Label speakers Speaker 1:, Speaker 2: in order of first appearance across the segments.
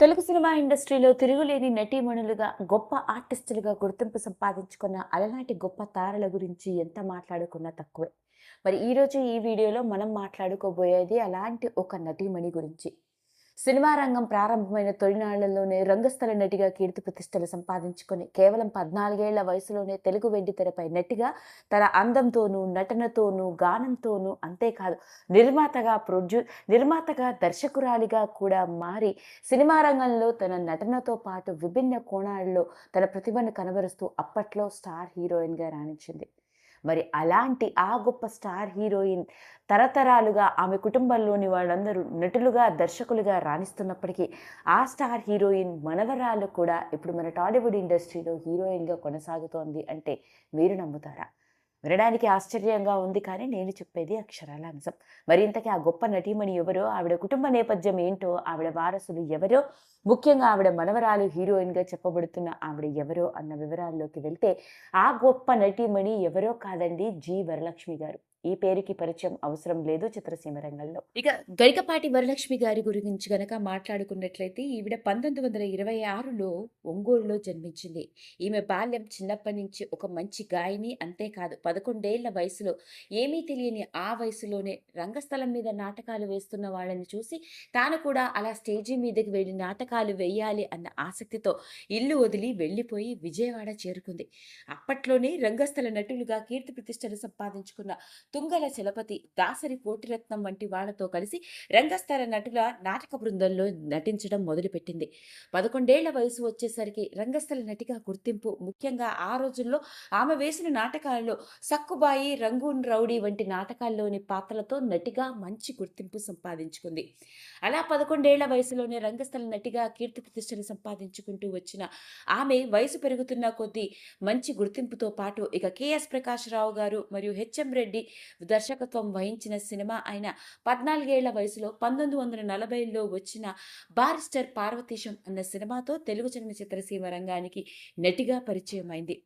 Speaker 1: Telugu cinema ఇండస్ట్రీలో తిరుగులేని నటీమణులుగా గొప్ప ఆర్టిస్టులుగా గుర్తింపు సంపాదించుకున్న అలనాటి గొప్ప తారల గురించి ఎంత మాట్లాడుకున్నా తక్కువే. మరి ఈరోజు ఈ వీడియోలో మనం మాట్లాడుకోబోయేది అలాంటి ఒక నటీమణి గురించి. సినిమా రంగం ప్రారంభమైన తొలినాళ్ళలోనే రంగస్థల నటిగా కీర్తి ప్రతిష్టలు సంపాదించుకొని కేవలం పద్నాలుగేళ్ళ వయసులోనే తెలుగు వెండి తెరపై నటిగా తన అందంతోనూ నటనతోనూ గానంతోనూ అంతేకాదు నిర్మాతగా ప్రొడ్యూ నిర్మాతగా దర్శకురాలిగా కూడా మారి సినిమా రంగంలో తన నటనతో పాటు విభిన్న కోణాల్లో తన ప్రతిభను కనబరుస్తూ అప్పట్లో స్టార్ హీరోయిన్గా రాణించింది. మరి అలాంటి ఆ గొప్ప స్టార్ హీరోయిన్ తరతరాలుగా ఆమె కుటుంబంలోని వాళ్ళందరూ నటులుగా దర్శకులుగా రాణిస్తున్నప్పటికీ ఆ స్టార్ హీరోయిన్ మనవరాలు కూడా ఇప్పుడు మన టాలీవుడ్ ఇండస్ట్రీలో హీరోయిన్గా కొనసాగుతోంది అంటే మీరు నమ్ముతారా? వినడానికి ఆశ్చర్యంగా ఉంది కానీ నేను చెప్పేది అక్షరాల అంశం. మరి ఇంతకీ ఆ గొప్ప నటీమణి ఎవరో ఆవిడ కుటుంబ నేపథ్యం ఏంటో ఆవిడ వారసులు ఎవరో ముఖ్యంగా ఆవిడ మనవరాలు హీరోయిన్గా చెప్పబడుతున్న ఆవిడ ఎవరో అన్న వివరాల్లోకి వెళ్తే ఆ గొప్ప నటీమణి ఎవరో కాదండి జి. వరలక్ష్మి గారు. ఈ పేరుకి పరిచయం అవసరం లేదు చిత్రసీమ రంగంలో. ఇక గరికపాటి వరలక్ష్మి గారి గురించి గనక మాట్లాడుకున్నట్లయితే ఈవిడ పంతొమ్మిది వందల ఇరవై ఆరులో ఒంగోలులో జన్మించింది. ఈమె బాల్యం చిన్నప్పటి నుంచి ఒక మంచి గాయని అంతేకాదు పదకొండేళ్ళ వయసులో ఏమీ తెలియని ఆ వయసులోనే రంగస్థలం మీద నాటకాలు వేస్తున్న వాళ్ళని చూసి తాను కూడా అలా స్టేజీ మీదకి వెళ్ళి నాటకాలు వేయాలి అన్న ఆసక్తితో ఇల్లు వదిలి వెళ్ళిపోయి విజయవాడ చేరుకుంది. అప్పట్లోనే రంగస్థల నటులుగా కీర్తి ప్రతిష్టలు సంపాదించుకున్న తుంగల చలపతి దాసరి కోటిరత్నం వంటి వాళ్ళతో కలిసి రంగస్థల నటుల నాటక బృందంలో నటించడం మొదలుపెట్టింది. పదకొండేళ్ళ వయసు వచ్చేసరికి రంగస్థల నటిగా గుర్తింపు ముఖ్యంగా ఆ రోజుల్లో ఆమె వేసిన నాటకాల్లో సక్కుబాయి రంగూన్ రౌడీ వంటి నాటకాల్లోని పాత్రలతో నటిగా మంచి గుర్తింపు సంపాదించుకుంది. అలా పదకొండేళ్ళ వయసులోనే రంగస్థల నటిగా కీర్తి ప్రతిష్టలు సంపాదించుకుంటూ వచ్చిన ఆమె వయసు పెరుగుతున్న కొద్దీ మంచి గుర్తింపుతో పాటు ఇక కెఎస్ ప్రకాశరావు గారు మరియు హెచ్ఎం రెడ్డి దర్శకత్వం వహించిన సినిమా అయిన పద్నాలుగేళ్ళ వయసులో పంతొమ్మిది వందల నలభైలో వచ్చిన బారిస్టర్ పార్వతీశం అన్న సినిమాతో తెలుగు చలనచిత్ర సీమ రంగానికి నటిగా పరిచయమైంది.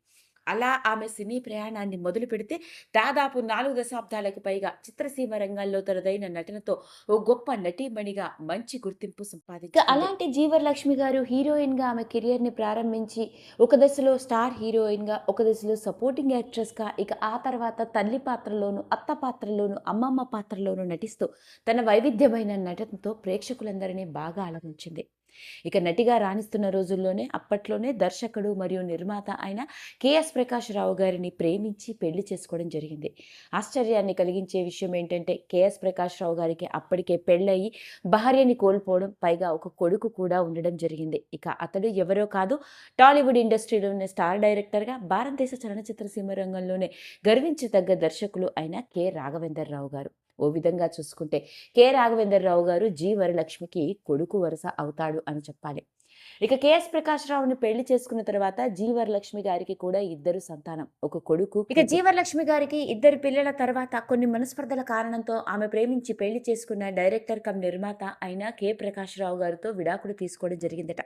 Speaker 1: అలా ఆమె సినీ ప్రయాణాన్ని మొదలు పెడితే దాదాపు నాలుగు దశాబ్దాలకు పైగా చిత్రసీమ రంగంలో తనదైన నటనతో ఓ గొప్ప నటీమణిగా మంచి గుర్తింపు సంపాదించింది అలాంటి జీవరలక్ష్మి గారు హీరోయిన్గా ఆమె కెరియర్ని ప్రారంభించి ఒక దశలో స్టార్ హీరోయిన్గా ఒక దశలో సపోర్టింగ్ యాక్ట్రెస్గా ఇక ఆ తర్వాత తల్లి పాత్రలోను అత్త పాత్రలోను అమ్మమ్మ పాత్రలోను నటిస్తూ తన వైవిధ్యమైన నటనతో ప్రేక్షకులందరినీ బాగా అలరించింది ఇక నటిగా రాణిస్తున్న రోజుల్లోనే అప్పట్లోనే దర్శకుడు మరియు నిర్మాత అయిన కెఎస్ ప్రకాష్ రావు గారిని ప్రేమించి పెళ్ళి చేసుకోవడం జరిగింది. ఆశ్చర్యాన్ని కలిగించే విషయం ఏంటంటే కెఎస్ ప్రకాష్ రావు గారికి అప్పటికే పెళ్ళయి భార్యని కోల్పోవడం పైగా ఒక కొడుకు కూడా ఉండడం జరిగింది. ఇక అతడు ఎవరో కాదు టాలీవుడ్ ఇండస్ట్రీలోనే స్టార్ డైరెక్టర్గా భారతదేశ చలనచిత్ర సీమ రంగంలోనే గర్వించదగ్గ దర్శకులు అయిన కె. రాఘవేందర్ రావు గారు. ఓ విధంగా చూసుకుంటే కె. రాఘవేంద్రరావు గారు జి. వరలక్ష్మికి కొడుకు వరుస అవుతాడు అని చెప్పాలి. ఇక కెఎస్ ప్రకాష్ రావుని పెళ్ళి చేసుకున్న తర్వాత జీ వరలక్ష్మి గారికి కూడా ఇద్దరు సంతానం ఒక కొడుకు ఇక జీ వరలక్ష్మి గారికి ఇద్దరు పిల్లల తర్వాత కొన్ని మనస్పర్ధల కారణంతో ఆమె ప్రేమించి పెళ్ళి చేసుకున్న డైరెక్టర్ కమ్ నిర్మాత అయిన కె ప్రకాష్ రావు గారితో విడాకులు తీసుకోవడం జరిగిందట.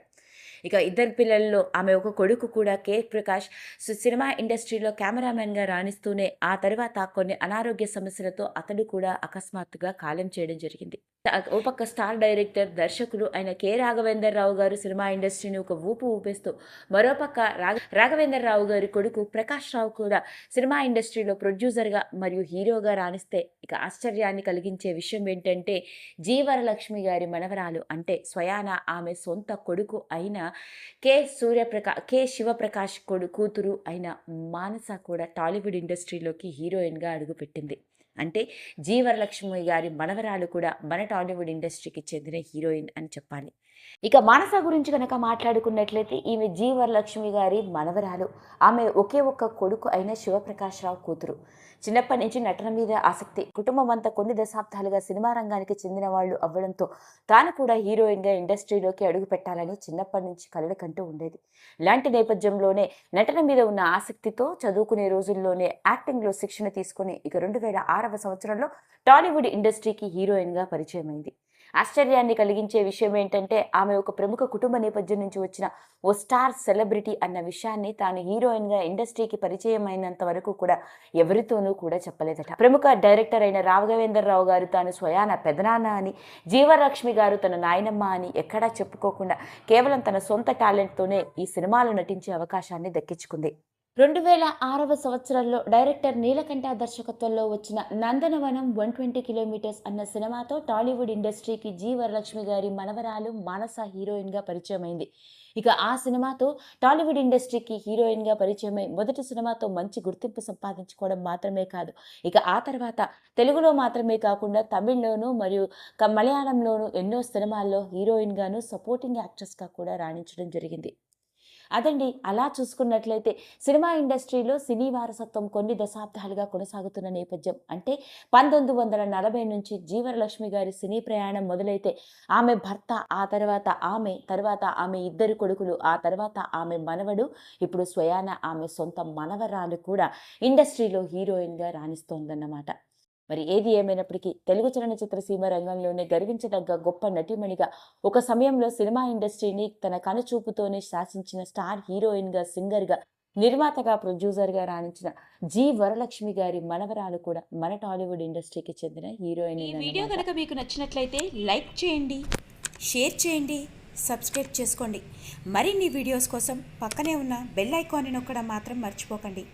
Speaker 1: ఇక ఇద్దరు పిల్లల్లో ఆమె ఒక కొడుకు కూడా కె ప్రకాష్ సినిమా ఇండస్ట్రీలో కెమెరామెన్గా రాణిస్తూనే ఆ తర్వాత కొన్ని అనారోగ్య సమస్యలతో అతడు కూడా అకస్మాత్తుగా కాలం చేయడం జరిగింది. ఓ పక్క స్టార్ డైరెక్టర్ దర్శకులు అయిన కె రాఘవేందర్ రావు గారు సినిమా ఇండస్ట్రీని ఒక ఊపు ఊపేస్తూ మరోపక్క రాఘ రాఘవేంద్రరావు గారి కొడుకు ప్రకాష్ రావు కూడా సినిమా ఇండస్ట్రీలో ప్రొడ్యూసర్గా మరియు హీరోగా రాణిస్తే ఇక ఆశ్చర్యాన్ని కలిగించే విషయం ఏంటంటే జీవరలక్ష్మి గారి మనవరాలు అంటే స్వయాన ఆమె సొంత కొడుకు అయిన కె. సూర్యప్రకా కె. శివప్రకాష్ కొడు కూతురు అయిన మానస కూడా టాలీవుడ్ ఇండస్ట్రీలోకి హీరోయిన్గా అడుగుపెట్టింది. అంటే జీవరలక్ష్మి గారి మనవరాలు కూడా మన టాలీవుడ్ ఇండస్ట్రీకి చెందిన హీరోయిన్ అని చెప్పాలి. ఇక మానస గురించి కనుక మాట్లాడుకున్నట్లయితే ఈమె జీవరలక్ష్మి గారి మనవరాలు. ఆమె ఒకే ఒక్క కొడుకు అయిన శివప్రకాష్ రావు కూతురు. చిన్నప్పటి నుంచి నటన మీద ఆసక్తి. కుటుంబం అంతా కొన్ని దశాబ్దాలుగా సినిమా రంగానికి చెందిన వాళ్ళు అవ్వడంతో తాను కూడా హీరోయిన్గా ఇండస్ట్రీలోకి అడుగు పెట్టాలని చిన్నప్పటి నుంచి కలలు కంటూ ఉండేది. ఇలాంటి నేపథ్యంలోనే నటన మీద ఉన్న ఆసక్తితో చదువుకునే రోజుల్లోనే యాక్టింగ్లో శిక్షణ తీసుకుని ఇక రెండు వేల ఆరవ సంవత్సరంలో టాలీవుడ్ ఇండస్ట్రీకి హీరోయిన్గా పరిచయమైంది. ఆశ్చర్యాన్ని కలిగించే విషయం ఏంటంటే ఆమె ఒక ప్రముఖ కుటుంబ నేపథ్యం నుంచి వచ్చిన ఓ స్టార్ సెలబ్రిటీ అన్న విషయాన్ని తాను హీరోయిన్గా ఇండస్ట్రీకి పరిచయం అయినంత వరకు కూడా ఎవరితోనూ కూడా చెప్పలేదట. ప్రముఖ డైరెక్టర్ అయిన రాఘవేంద్ర రావు గారు తాను స్వయాన పెదనాన్న అని జీవలక్ష్మి గారు తన నాయనమ్మ అని ఎక్కడా చెప్పుకోకుండా కేవలం తన సొంత టాలెంట్తోనే ఈ సినిమాలో నటించే అవకాశాన్ని దక్కించుకుంది. రెండు వేల ఆరవ సంవత్సరంలో డైరెక్టర్ నీలకంఠ దర్శకత్వంలో వచ్చిన నందనవనం వన్ ట్వంటీ కిలోమీటర్స్ అన్న సినిమాతో టాలీవుడ్ ఇండస్ట్రీకి జీ వరలక్ష్మి గారి మనవరాలు మానస హీరోయిన్గా పరిచయమైంది. ఇక ఆ సినిమాతో టాలీవుడ్ ఇండస్ట్రీకి హీరోయిన్గా పరిచయమై మొదటి సినిమాతో మంచి గుర్తింపు సంపాదించుకోవడం మాత్రమే కాదు. ఇక ఆ తర్వాత తెలుగులో మాత్రమే కాకుండా తమిళ్ళోనూ మరియు మలయాళంలోనూ ఎన్నో సినిమాల్లో హీరోయిన్గాను సపోర్టింగ్ యాక్ట్రెస్గా కూడా రాణించడం జరిగింది. అదండి అలా చూసుకున్నట్లయితే సినిమా ఇండస్ట్రీలో సినీ వారసత్వం కొన్ని దశాబ్దాలుగా కొనసాగుతున్న నేపథ్యం. అంటే పంతొమ్మిది వందల నలభై నుంచి జీవరలక్ష్మి గారి సినీ ప్రయాణం మొదలైతే ఆమె భర్త ఆ తర్వాత ఆమె తర్వాత ఆమె ఇద్దరు కొడుకులు ఆ తర్వాత ఆమె మనవడు ఇప్పుడు స్వయాన ఆమె సొంత మనవరాలు కూడా ఇండస్ట్రీలో హీరోయిన్గా రాణిస్తోందన్నమాట. మరి ఏది ఏమైనప్పటికీ తెలుగు చలనచిత్ర సీమ రంగంలోనే గర్వించదగ్గ గొప్ప నటిమణిగా ఒక సమయంలో సినిమా ఇండస్ట్రీని తన కనుచూపుతోనే శాసించిన స్టార్ హీరోయిన్గా సింగర్గా నిర్మాతగా ప్రొడ్యూసర్గా రాణించిన జి వరలక్ష్మి గారి మనవరాలు కూడా మన టాలీవుడ్ ఇండస్ట్రీకి చెందిన హీరోయిన్
Speaker 2: ఈ వీడియో కనుక మీకు నచ్చినట్లయితే లైక్ చేయండి షేర్ చేయండి సబ్స్క్రైబ్ చేసుకోండి. మరిన్ని వీడియోస్ కోసం పక్కనే ఉన్న బెల్ ఐకాన్ని నొక్కడం మాత్రం మర్చిపోకండి.